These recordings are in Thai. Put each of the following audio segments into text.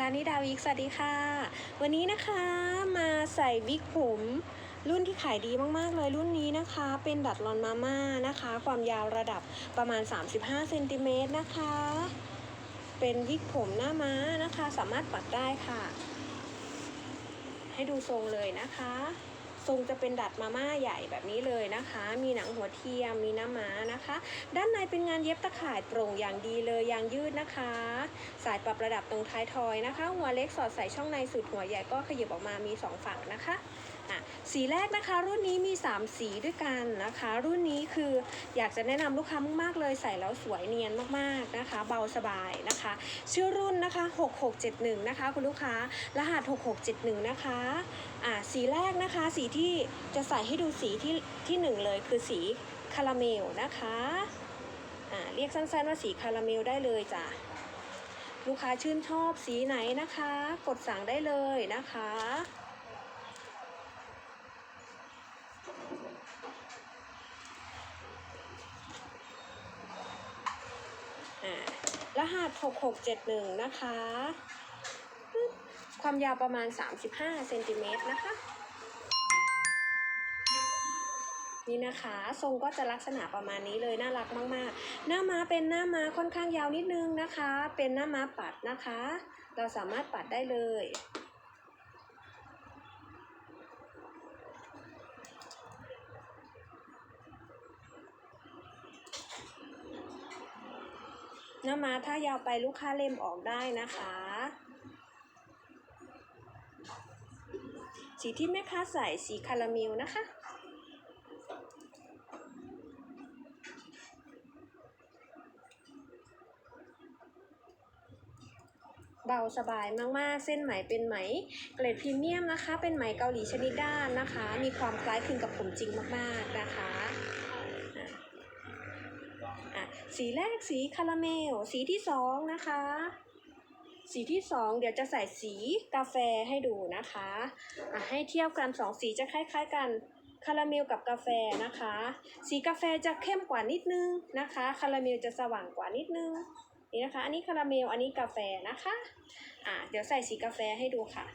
ลานิดาวิกสวัสดีค่ะ วันนี้นะคะมาใส่วิกผม รุ่นที่ขายดีมากๆเลยรุ่นนี้นะคะ เป็นดัดลอนมาม่านะคะ ความยาวระดับประมาณ 35เซนติเมตรนะคะ เป็นวิกผมหน้าม้านะคะ สามารถปัดได้ค่ะ ให้ดูทรงเลยนะคะ ทรงจะเป็นดัดมาม่าใหญ่แบบนี้เลยนะคะ มีหนังหัวเทียมมีหน้าม้านะคะ ด้านในเป็นงานเย็บตะข่ายโปร่งอย่างดีเลยยางยืดนะคะ สายปรับระดับตรงท้ายทอยนะคะ หัวเล็กสอดใส่ช่องในสุดหัวใหญ่ก็ขยับออกมามี 2 ฝั่งนะคะ อะสีแรกนะคะรุ่นนี้มี 3 สีด้วยกันนะคะ รุ่นนี้คืออยากจะแนะนำลูกค้ามากๆเลยใส่แล้วสวยเนียนมากๆนะคะ เบาสบายนะคะ ชื่อรุ่นนะคะ 6671 นะคะ คุณลูกค้ารหัส 6671 นะคะอะสีแรกนะคะ สีที่จะใส่ให้ดูสีที่ที่หนึ่งเลยคือสีคาราเมลนะคะอะเรียกสั้นๆว่าสีคาราเมลได้เลยจ้ะลูกค้าชื่นชอบสีไหนนะคะ กดสั่งได้เลยนะคะ อ่า รหัส 6671 นะคะ ความยาวประมาณ 35เซนติเมตรนะคะ นี่นะคะ ทรงก็จะลักษณะประมาณนี้เลยน่ารักมากๆ หน้าม้าเป็นหน้าม้าค่อนข้างยาวนิดนึงนะคะ เป็นหน้าม้าปัดนะคะ เราสามารถปัดได้เลย หน้าม้าถ้ายาวไปลูกค้าเล็มออกได้นะคะ สีที่แม่ค้าใส่สีคาราเมลนะคะ เบาสบายมากๆ เส้นไหมเป็นไหม เกรดพรีเมียมนะคะ เป็นไหมเกาหลีชนิดด้านนะคะ มีความคล้ายคลึงกับผมจริงมากๆนะคะ อะสีแรกสีคาราเมล สีที่สองนะคะ สีที่สองเดี๋ยวจะใส่สีกาแฟให้ดูนะคะอะให้เทียบกันสองสีจะคล้าย ๆ กันคาราเมลกับกาแฟนะคะ สีกาแฟจะเข้มกว่านิดนึงนะคะคาราเมลจะสว่างกว่านิดนึงนี่นะคะ อันนี้คาราเมลอันนี้กาแฟนะคะอ่าเดี๋ยวใส่สีกาแฟให้ดูค่ะ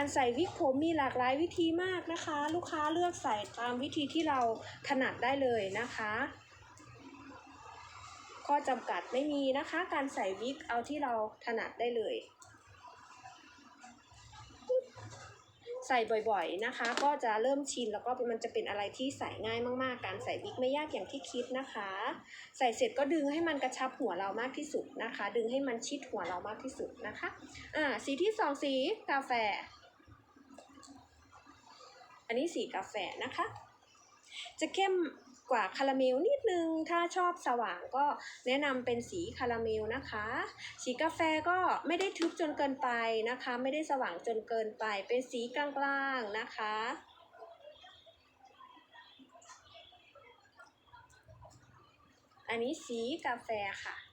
การใส่วิกผมมีหลากหลายวิธีมากนะคะ ลูกค้าเลือกใส่ตามวิธีที่เราถนัดได้เลยนะคะข้อจำกัดไม่มีนะคะ การใส่วิกเอาที่เราถนัดได้เลย ใส่บ่อยๆนะคะ ก็จะเริ่มชินแล้วก็มันจะเป็นอะไรที่ใส่ง่ายมากๆ การใส่วิกไม่ยากอย่างที่คิดนะคะ ใส่เสร็จก็ดึงให้มันกระชับหัวเรามากที่สุดนะคะ ดึงให้มันชิดหัวเรามากที่สุดนะคะ อ่าสีที่สองสีกาแฟ อันนี้สีกาแฟนะคะ จะเข้มกว่าคาราเมลนิดนึง ถ้าชอบสว่างก็แนะนำเป็นสีคาราเมลนะคะ สีกาแฟก็ไม่ได้ทึบจนเกินไปนะคะ ไม่ได้สว่างจนเกินไป เป็นสีกลางๆนะคะ อันนี้สีกาแฟค่ะ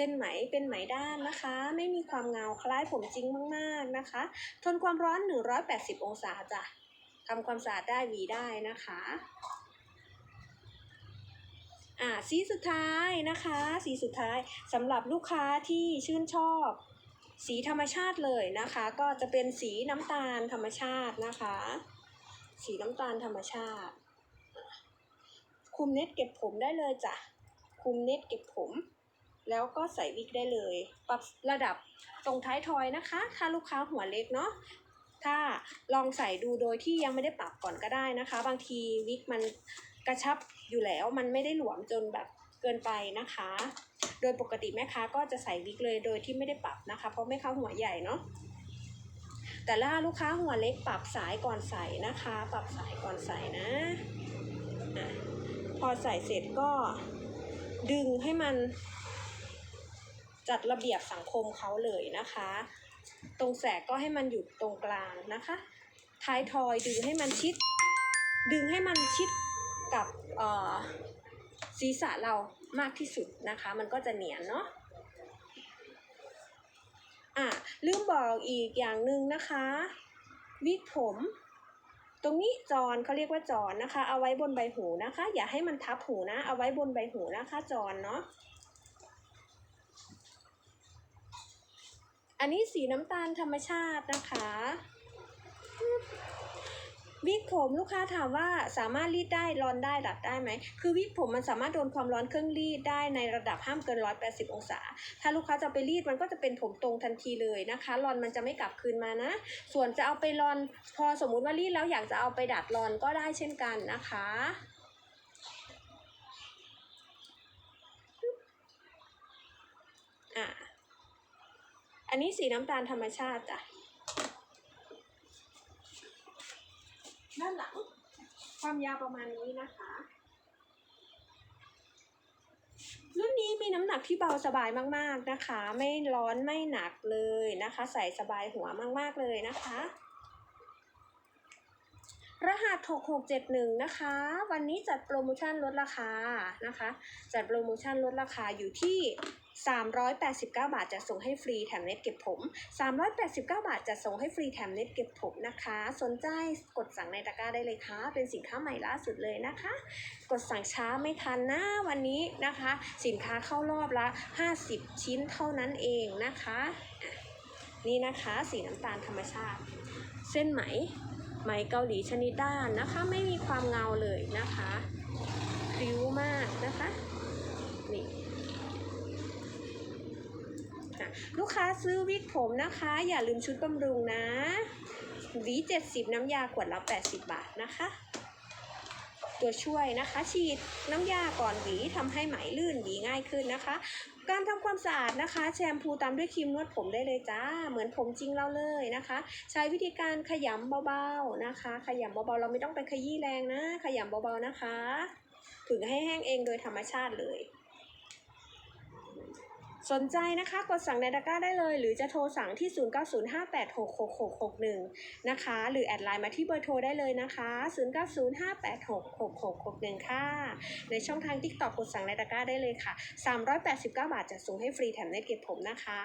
เส้นไหมเป็นไหมด้านนะคะ ไม่มีความเงาคล้ายผมจริงมากๆนะคะ ทนความร้อน 180 องศาจ้ะทำความสะอาดได้หวีได้นะคะอ่าสีสุดท้ายนะคะ สีสุดท้ายสำหรับลูกค้าที่ชื่นชอบ สีธรรมชาติเลยนะคะ ก็จะเป็นสีน้ำตาลธรรมชาตินะคะ สีน้ำตาลธรรมชาติ คุมเน็ตเก็บผมได้เลยจ้ะคุมเน็ตเก็บผม แล้วก็ใส่วิกได้เลย ปรับระดับตรงท้ายทอยนะคะ ถ้าลูกค้าหัวเล็กเนาะถ้าลองใส่ดูโดยที่ยังไม่ได้ปรับก่อนก็ได้นะคะ บางทีวิกมันกระชับอยู่แล้วมันไม่ได้หลวมจนแบบเกินไปนะคะ โดยปกติแม่ค้าก็จะใส่วิกเลยโดยที่ไม่ได้ปรับนะคะ เพราะแม่ค้าหัวใหญ่เนาะแต่ถ้าลูกค้าหัวเล็กปรับสายก่อนใส่นะคะ ปรับสายก่อนใส่นะอะพอใส่เสร็จก็ดึงให้มัน จัดระเบียบสังคมเขาเลยนะคะ ตรงแสกก็ให้มันอยู่ตรงกลางนะคะ ท้ายทอยดึงให้มันชิด ดึงให้มันชิดกับอ่อศีรษะเรามากที่สุดนะคะ มันก็จะเนียนเนาะอะลืมบอกอีกอย่างหนึ่งนะคะวิกผม ตรงนี้จอนเขาเรียกว่าจอนนะคะ เอาไว้บนใบหูนะคะ อย่าให้มันทับหูนะ เอาไว้บนใบหูนะคะจอนเนาะ อันนี้สีน้ำตาลธรรมชาตินะคะวิกผมลูกค้าถามว่าสามารถรีดได้ร้อนได้ดัดได้ไหม คือวิกผมมันสามารถโดนความร้อนเครื่องรีดได้ในระดับห้ามเกิน 180 องศา ถ้าลูกค้าจะไปรีดมันก็จะเป็นผมตรงทันทีเลยนะคะรอนมันจะไม่กลับคืนมานะ ส่วนจะเอาไปรอน พอสมมุติว่ารีดแล้วอยากจะเอาไปดัดรอนก็ได้เช่นกันนะคะอะ อั นนี้สีน้ำตาลธรรมชาติจ้ะ ด้านหลัง ความยาวประมาณนี้นะคะ รุ่นนี้มีน้ำหนักที่เบาสบายมากๆนะคะ ไม่ร้อนไม่หนักเลยนะคะ ใส่สบายหัวมากๆเลยนะคะ รหัส 6671 นะคะ วันนี้จัดโปรโมชั่นลดราคานะคะ จัดโปรโมชั่นลดราคาอยู่ที่ 389 บาทจะส่งให้ฟรีแถมเน็ตเก็บผม 389 บาทจะส่งให้ฟรีแถมเน็ตเก็บผมนะคะ สนใจกดสั่งในตะกร้าได้เลยค่ะ เป็นสินค้าใหม่ล่าสุดเลยนะคะ กดสั่งช้าไม่ทันนะวันนี้นะคะ สินค้าเข้ารอบละ 50 ชิ้นเท่านั้นเองนะคะอะนี่นะคะสีน้ำตาลธรรมชาติ เส้นไหม ไหมเกาหลีชนิดด้านนะคะ ไม่มีความเงาเลยนะคะพริ้วมากนะคะนี่ลูกค้าซื้อวิกผมนะคะ อย่าลืมชุดบำรุงนะวี70 น้ำยาขวดละ 80 บาทนะคะ ตัวช่วยนะคะ ฉีดน้ำยาก่อนหวีทำให้ไหมลื่นหวีง่ายขึ้นนะคะ การทำความสะอาดนะคะ แชมพูตามด้วยครีมนวดผมได้เลยจ้า เหมือนผมจริงเราเลยนะคะ ใช้วิธีการขยำเบาๆนะคะ ขยำเบาๆเราไม่ต้องไปขยี้แรงนะ ขยำเบาๆนะคะ ถึงให้แห้งเองโดยธรรมชาติเลย สนใจนะคะกดสั่งในตะกร้าได้เลย หรือจะโทรสั่งที่ 0905866661 นะคะ หรือแอดไลน์มาที่เบอร์โทรได้เลยนะคะ 0905866661 ค่ะ ในช่องทาง TikTok กดสั่งในตะกร้าได้เลยค่ะ 389 บาทจะส่งให้ฟรีแถมเน็ตเก็บผมนะคะ